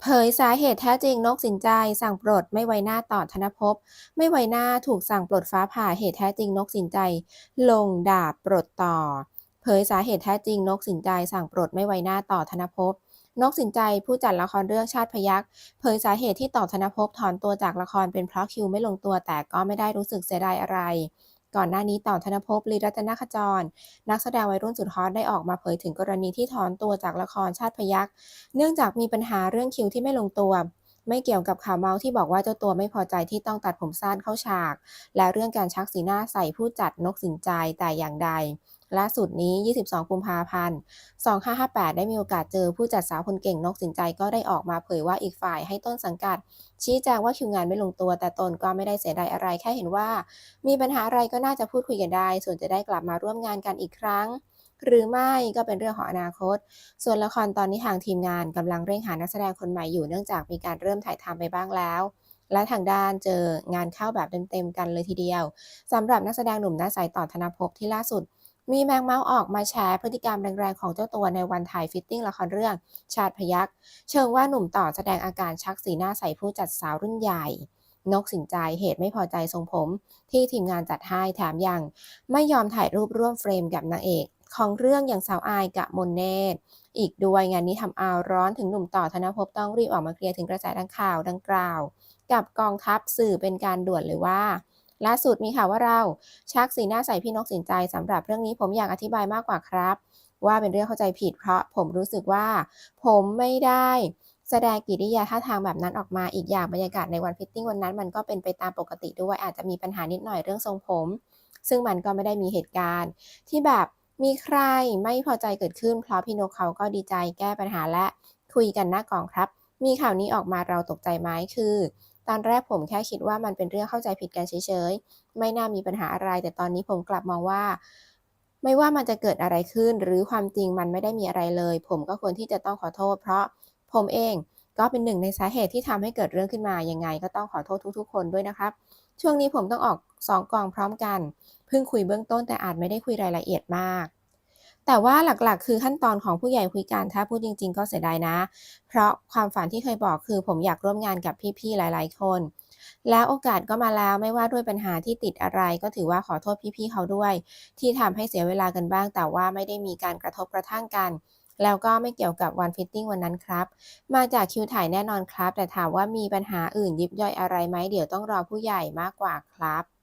เผยสาเหตุแท้จริงนกสินใจ สั่งปลดไม่ไว้หน้าต่อธนภพ ไม่ไว้หน้าถูกสั่งปลดฟ้าผ่าเหตุแท้จริงนกสินใจ ลงดาบปลดต่อ เผยสาเหตุแท้จริงนกสินใจ สั่งปลดไม่ไว้หน้าต่อธนภพนกสินใจผู้จัดละครเรื่องชาติพยักเผยสาเหตุที่ต่อธนภพถอนตัวจากละครเป็นเพราะคิวไม่ลงตัวแต่ก็ไม่ได้รู้สึกเสียดายอะไร ก่อนหน้านี้ต่อธนภพลีรัตนขจร นักแสดงวัยรุ่นสุดฮอตได้ออกมาเผยถึงกรณีที่ถอนตัวจากละครชาติพยักเนื่องจากมีปัญหาเรื่องคิวที่ไม่ลงตัว ไม่เกี่ยวกับข่าวเมาส์ที่บอกว่าเจ้าตัวไม่พอใจที่ต้องตัดผมสั้นเข้าฉาก และเรื่องการชักสีหน้าใส่ผู้จัดนกสินใจแต่อย่างใด ล่าสุดนี้ 22 กุมภาพันธ์ 2558 ได้มีโอกาสเจอผู้จัดสาวคนเก่งนกสินใจก็ได้ออกมาเผยว่าอีกฝ่ายให้ต้นสังกัด ชี้แจงว่าคิวงานไม่ลงตัว แต่ตนก็ไม่ได้เสียดายอะไรแค่เห็นว่า มีปัญหาอะไรก็น่าจะพูดคุยกันได้ ส่วนจะได้กลับมาร่วมงานกันอีกครั้ง หรือไม่ก็เป็นเรื่องของอนาคต ส่วนละครตอนนี้ทางทีมงานกำลังเร่งหานักแสดงคนใหม่อยู่เนื่องจากมีการเริ่มถ่ายทำไปบ้างแล้วและทางด้านเจองานเข้าแบบเต็มๆกันเลยทีเดียวสำหรับนักแสดงหนุ่มหน้าใสต่อธนภพที่ล่าสุด มีแมงเมาส์ออกมาแชร์พฤติกรรมแรงๆของเจ้าตัวในวันถ่ายฟิตติ้งละครเรื่อง ชาติพยักเชิงว่าหนุ่มต่อแสดงอาการชักสีหน้าใส่ผู้จัดสาวรุ่นใหญ่ นกสินใจเหตุไม่พอใจทรงผม ที่ทีมงานจัดให้แถมยัง ไม่ยอมถ่ายรูปร่วมเฟรมกับนางเอก ของเรื่องอย่างสาวอายกะมนเนตรอีกด้วยงานนี้ทำเอาร้อนถึงหนุ่มต่อธนภพต้องรีบออกมาเคลียร์ถึงกระแสดังข่าวดังกล่าว กับกองทัพสื่อเป็นการด่วนเลยว่า ล่าสุดมีข่าวว่าเราชักสีหน้าใส่พี่นกสินใจสำหรับเรื่องนี้ผมอยากอธิบายมากกว่าครับ ว่าเป็นเรื่องเข้าใจผิด เพราะผมรู้สึกว่า ผมไม่ได้ แสดงกิริยาท่าทางแบบนั้นออกมาอีกอย่างบรรยากาศในวันฟิตติ้งวันนั้น มันก็เป็นไปตามปกติด้วยอาจจะมีปัญหานิดหน่อยเรื่องทรงผม ซึ่งมันก็ไม่ได้มีเหตุการณ์ ที่แบบมีใครไม่พอใจเกิดขึ้น เพราะพี่นกเขาก็ดีใจแก้ปัญหาและคุยกันหน้ากองครับ มีข่าวนี้ออกมาเราตกใจไหมคือ ตอนแรกผมแค่คิดว่ามันเป็นเรื่องเข้าใจผิดกันเฉยๆ ไม่น่ามีปัญหาอะไร แต่ตอนนี้ผมกลับมองว่า ไม่ว่ามันจะเกิดอะไรขึ้น หรือความจริงมันไม่ได้มีอะไรเลย ผมก็ควรที่จะต้องขอโทษ เพราะผมเองก็เป็นหนึ่งในสาเหตุที่ทำให้เกิดเรื่องขึ้นมา ยังไงก็ต้องขอโทษทุกๆ คนด้วยนะครับ ช่วงนี้ผมต้องออกสองกองพร้อมกัน เพิ่งคุยเบื้องต้นแต่อาจไม่ได้คุยรายละเอียดมาก แต่ว่าหลักๆ คือขั้นตอนของผู้ใหญ่คุยกันถ้าพูดจริง ๆ ก็เสียดายนะ เพราะความฝันที่เคยบอกคือผมอยากร่วมงานกับพี่ๆหลาย ๆ คน แล้วโอกาสก็มาแล้วไม่ว่าด้วยปัญหาที่ติดอะไร ก็ถือว่าขอโทษพี่ๆเขาด้วย ที่ทำให้เสียเวลากันบ้าง แต่ว่าไม่ได้มีการกระทบกระทั่งกันแล้วก็ไม่เกี่ยวกับวันฟิตติ้งวันนั้นครับ มาจากคิวถ่ายแน่นอนครับ แต่ถามว่ามีปัญหาอื่นยิบย่อยอะไรไหมเดี๋ยวต้องรอผู้ใหญ่มากกว่าครับ